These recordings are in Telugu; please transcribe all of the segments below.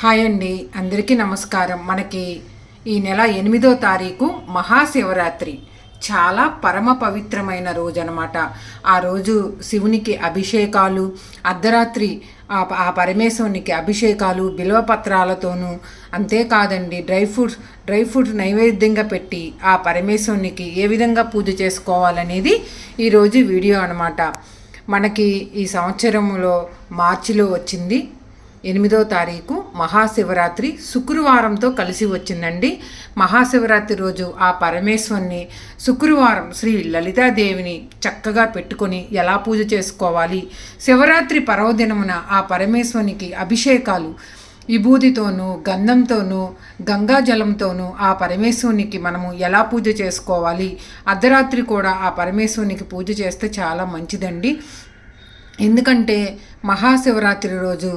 హాయ్ అండి. అందరికీ నమస్కారం. మనకి ఈ నెల ఎనిమిదో తారీఖు మహాశివరాత్రి. చాలా పరమ పవిత్రమైన రోజు అనమాట ఆ రోజు శివునికి అభిషేకాలు అర్ధరాత్రి ఆ ఆ పరమేశ్వరునికి అభిషేకాలు బిల్వపత్రాలతోనూ అంతేకాదండి డ్రై ఫ్రూట్స్ డ్రై ఫ్రూట్ నైవేద్యంగా పెట్టి ఆ పరమేశ్వరునికి ఏ విధంగా పూజ చేసుకోవాలనేది ఈరోజు వీడియో అనమాట. మనకి ఈ సంవత్సరంలో మార్చిలో వచ్చింది. ఎనిమిదో తారీఖు మహాశివరాత్రి శుక్రవారంతో కలిసి వచ్చిందండి. మహాశివరాత్రి రోజు ఆ పరమేశ్వరుని శుక్రవారం శ్రీ లలితాదేవిని చక్కగా పెట్టుకొని ఎలా పూజ చేసుకోవాలి? శివరాత్రి పర్వదినమున ఆ పరమేశ్వరునికి అభిషేకాలు విభూతితోనూ గంధంతోనూ గంగా జలంతోనూ ఆ పరమేశ్వరునికి మనము ఎలా పూజ చేసుకోవాలి? అర్ధరాత్రి కూడా ఆ పరమేశ్వరునికి పూజ చేస్తే చాలా మంచిదండి. ఎందుకంటే మహాశివరాత్రి రోజు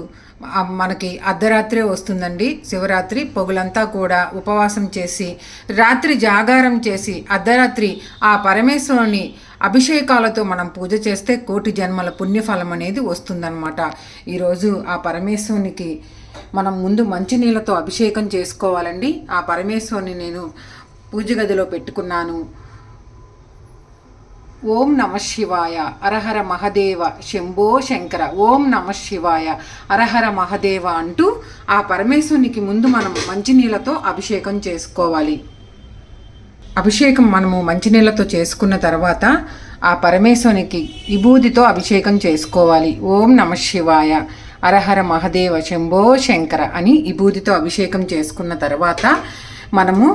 మనకి అర్ధరాత్రే వస్తుందండి. శివరాత్రి పొగులంతా కూడా ఉపవాసం చేసి రాత్రి జాగారం చేసి అర్ధరాత్రి ఆ పరమేశ్వరుని అభిషేకాలతో మనం పూజ చేస్తే కోటి జన్మల పుణ్యఫలం అనేది వస్తుందన్నమాట. ఈరోజు ఆ పరమేశ్వరునికి మనం ముందు మంచినీళ్ళతో అభిషేకం చేసుకోవాలండి. ఆ పరమేశ్వరుని నేను పూజ గదిలో పెట్టుకున్నాను. ఓం నమ శివాయ. అరహర మహదేవ శంభో శంకర. ఓం నమ శివాయ. అరహర మహదేవ అంటూ ఆ పరమేశ్వరునికి ముందు మనం మంచినీళ్ళతో అభిషేకం చేసుకోవాలి. అభిషేకం మనము మంచినీళ్ళతో చేసుకున్న తర్వాత ఆ పరమేశ్వరునికి విభూతితో అభిషేకం చేసుకోవాలి. ఓం నమ శివాయ. అరహర మహదేవ శంభో శంకర అని విభూతితో అభిషేకం చేసుకున్న తర్వాత మనము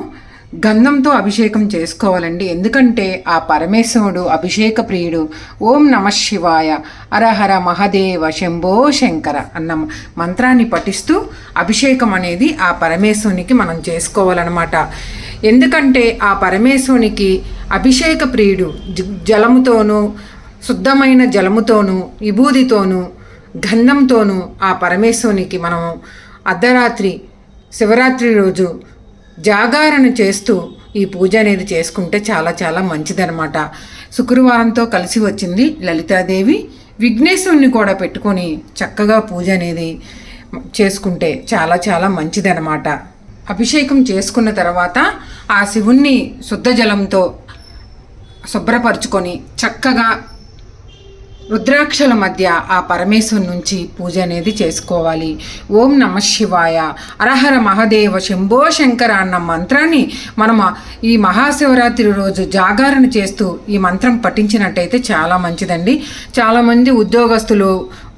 గంధంతో అభిషేకం చేసుకోవాలండి. ఎందుకంటే ఆ పరమేశ్వరుడు అభిషేక ప్రియుడు ఓం నమ శివాయ అరహర మహదేవ శంభో శంకర అన్న మంత్రాన్ని పఠిస్తూ అభిషేకం అనేది ఆ పరమేశ్వరునికి మనం చేసుకోవాలన్నమాట. ఎందుకంటే ఆ పరమేశ్వరునికి అభిషేక ప్రియుడు జలముతోనూ శుద్ధమైన జలముతోనూ విభూతితోనూ గంధంతోనూ ఆ పరమేశ్వరునికి మనం అర్ధరాత్రి శివరాత్రి రోజు జాగారణ చేస్తూ ఈ పూజ అనేది చేసుకుంటే చాలా చాలా మంచిదనమాట శుక్రవారంతో కలిసి వచ్చింది లలితాదేవి. విఘ్నేశ్వరుని కూడా పెట్టుకొని చక్కగా పూజ అనేది చేసుకుంటే చాలా చాలా మంచిదనమాట అభిషేకం చేసుకున్న తర్వాత ఆ శివుణ్ణి శుద్ధ జలంతో శుభ్రపరుచుకొని చక్కగా రుద్రాక్షల మధ్య ఆ పరమేశ్వరు నుంచి పూజ అనేది చేసుకోవాలి. ఓం నమ శివాయ. అరహర మహదేవ శంభో శంకర అన్న మంత్రాన్ని మనం ఈ మహాశివరాత్రి రోజు జాగారణ చేస్తూ ఈ మంత్రం పఠించినట్టయితే చాలా మంచిదండి. చాలామంది ఉద్యోగస్తులు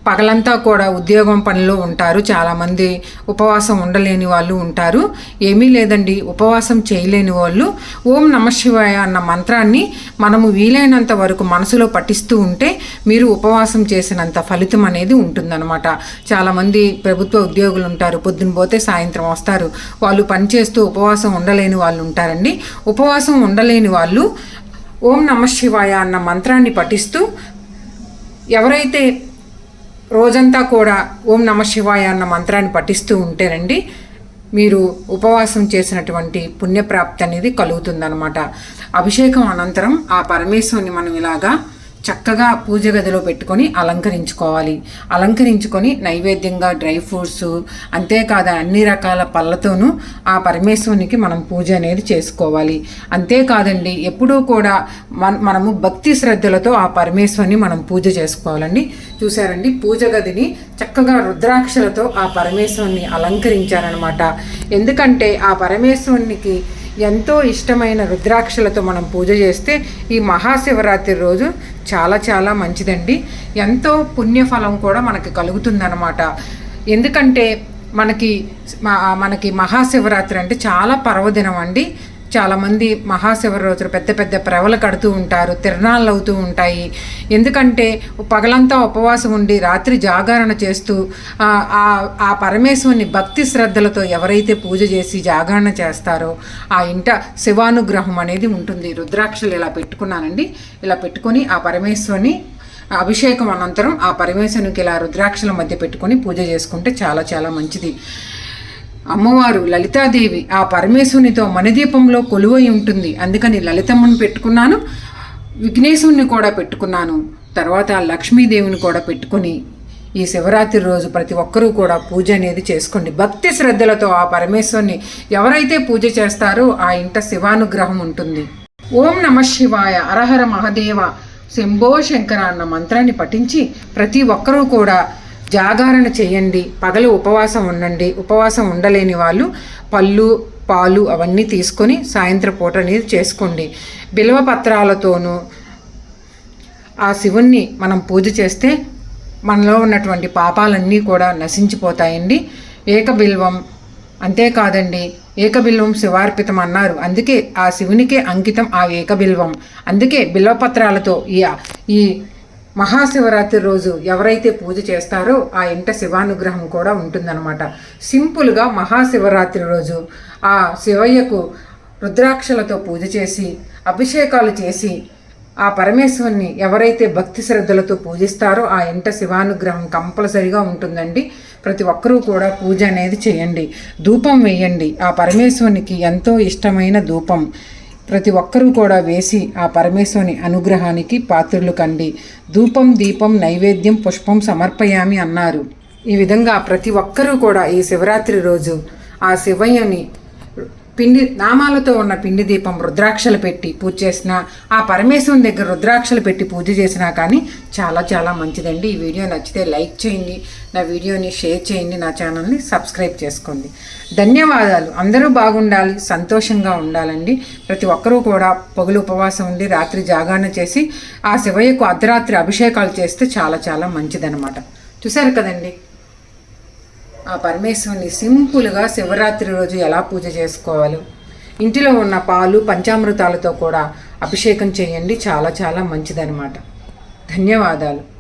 పగలంతా కూడా ఉద్యోగం పనిలో ఉంటారు. చాలామంది ఉపవాసం ఉండలేని వాళ్ళు ఉంటారు. ఏమీ లేదండి. ఉపవాసం చేయలేని వాళ్ళు ఓం నమ శివాయ అన్న మంత్రాన్ని మనము వీలైనంత వరకు మనసులో పఠిస్తూ ఉంటే మీరు ఉపవాసం చేసినంత ఫలితం అనేది ఉంటుందన్నమాట. చాలామంది ప్రభుత్వ ఉద్యోగులు ఉంటారు. పొద్దున పోతే సాయంత్రం వస్తారు. వాళ్ళు పనిచేస్తూ ఉపవాసం ఉండలేని వాళ్ళు ఉంటారండి. ఉపవాసం ఉండలేని వాళ్ళు ఓం నమ శివాయ అన్న మంత్రాన్ని పఠిస్తూ ఎవరైతే రోజంతా కూడా ఓం నమ శివాయ అన్న మంత్రాన్ని పఠిస్తూ ఉంటేనండి మీరు ఉపవాసం చేసినటువంటి పుణ్యప్రాప్తి అనేది కలుగుతుందన్నమాట. అభిషేకం అనంతరం ఆ పరమేశ్వరుని మనం ఇలాగా చక్కగా పూజ గదిలో పెట్టుకొని అలంకరించుకోవాలి. అలంకరించుకొని నైవేద్యంగా డ్రై ఫ్రూట్స్ అంతేకాదు అన్ని రకాల పళ్ళతోనూ ఆ పరమేశ్వరునికి మనం పూజ అనేది చేసుకోవాలి. అంతేకాదండి ఎప్పుడూ కూడా మన మనము భక్తి శ్రద్ధలతో ఆ పరమేశ్వరుని మనం పూజ చేసుకోవాలండి. చూసారండి పూజ గదిని చక్కగా రుద్రాక్షలతో ఆ పరమేశ్వరుని అలంకరించారనమాట. ఎందుకంటే ఆ పరమేశ్వరునికి ఎంతో ఇష్టమైన రుద్రాక్షలతో మనం పూజ చేస్తే ఈ మహాశివరాత్రి రోజు చాలా చాలా మంచిదండి. ఎంతో పుణ్యఫలం కూడా మనకి కలుగుతుందన్నమాట. ఎందుకంటే మనకి మనకి మహాశివరాత్రి అంటే చాలా పర్వదినం అండి. చాలామంది మహాశివరాత్రి పెద్ద పెద్ద ప్రవలు కడుతూ ఉంటారు తిరణాలు అవుతూ ఉంటాయి. ఎందుకంటే పగలంతా ఉపవాసం ఉండి రాత్రి జాగరణ చేస్తూ ఆ, ఆ ఆ పరమేశ్వరుని భక్తి శ్రద్ధలతో ఎవరైతే పూజ చేసి జాగరణ చేస్తారో ఆ ఇంట శివానుగ్రహం అనేది ఉంటుంది. రుద్రాక్షలు ఇలా పెట్టుకున్నానండి. ఇలా పెట్టుకొని ఆ పరమేశ్వరుని అభిషేకం అనంతరం ఆ పరమేశ్వరునికి ఇలా రుద్రాక్షల మధ్య పెట్టుకొని పూజ చేసుకుంటే చాలా చాలా మంచిది. అమ్మవారు లలితాదేవి ఆ పరమేశ్వరునితో మణిదీపంలో కొలువై ఉంటుంది. అందుకని లలితమ్మను పెట్టుకున్నాను విఘ్నేశ్వరుని కూడా పెట్టుకున్నాను. తర్వాత లక్ష్మీదేవిని కూడా పెట్టుకుని ఈ శివరాత్రి రోజు ప్రతి ఒక్కరూ కూడా పూజ అనేది చేసుకోండి. భక్తి శ్రద్ధలతో ఆ పరమేశ్వరుని ఎవరైతే పూజ చేస్తారో ఆ ఇంట శివానుగ్రహం ఉంటుంది. ఓం నమ శివాయ. అరహర మహదేవ. శంభో శంకర అన్న మంత్రాన్ని పఠించి ప్రతి ఒక్కరూ కూడా జాగరణ చేయండి. పగలు ఉపవాసం ఉండండి. ఉపవాసం ఉండలేని వాళ్ళు పళ్ళు పాలు అవన్నీ తీసుకొని సాయంత్రం పూట అనేది చేసుకోండి. బిల్వ పత్రాలతోనూ ఆ శివుణ్ణి మనం పూజ చేస్తే మనలో ఉన్నటువంటి పాపాలన్నీ కూడా నశించిపోతాయండి. ఏకబిల్వం అంతేకాదండి ఏకబిల్వం శివార్పితం అన్నారు. అందుకే ఆ శివునికే అంకితం ఆ ఏకబిల్వం అందుకే బిల్వపత్రాలతో ఈ ఈ మహాశివరాత్రి రోజు ఎవరైతే పూజ చేస్తారో ఆ ఇంట శివానుగ్రహం కూడా ఉంటుందన్నమాట. సింపుల్గా మహాశివరాత్రి రోజు ఆ శివయ్యకు రుద్రాక్షలతో పూజ చేసి అభిషేకాలు చేసి ఆ పరమేశ్వరుని ఎవరైతే భక్తి శ్రద్ధలతో పూజిస్తారో ఆ ఇంట శివానుగ్రహం కంపల్సరిగా ఉంటుందండి. ప్రతి ఒక్కరూ కూడా పూజ అనేది చేయండి. ధూపం వేయండి. ఆ పరమేశ్వరునికి ఎంతో ఇష్టమైన ధూపం. ప్రతి ఒక్కరూ కూడా వేసి ఆ పరమేశ్వరుని అనుగ్రహానికి పాత్రులు కండి. ధూపం దీపం నైవేద్యం పుష్పం సమర్పయామి అన్నారు. ఈ విధంగా ప్రతి ఒక్కరూ కూడా ఈ శివరాత్రి రోజు ఆ శివయ్యని పిండి నామాలతో ఉన్న పిండి దీపం రుద్రాక్షలు పెట్టి పూజ చేసిన ఆ పరమేశ్వరం దగ్గర రుద్రాక్షలు పెట్టి పూజ చేసినా కానీ చాలా చాలా మంచిదండి. ఈ వీడియో నచ్చితే లైక్ చేయండి నా వీడియోని షేర్ చేయండి నా ఛానల్ని సబ్స్క్రైబ్ చేసుకోండి. ధన్యవాదాలు. అందరూ బాగుండాలి సంతోషంగా ఉండాలండి. ప్రతి ఒక్కరూ కూడా పగులు ఉపవాసం ఉండి రాత్రి జాగరణ చేసి ఆ శివయ్యకు అర్ధరాత్రి అభిషేకాలు చేస్తే చాలా చాలా మంచిదనమాట చూసారు కదండి? ఆ పరమేశ్వరుని సింపుల్గా శివరాత్రి రోజు ఎలా పూజ చేసుకోవాలో? ఇంటిలో ఉన్న పాలు పంచామృతాలతో కూడా అభిషేకం చేయండి. చాలా చాలా మంచిదన్నమాట. ధన్యవాదాలు.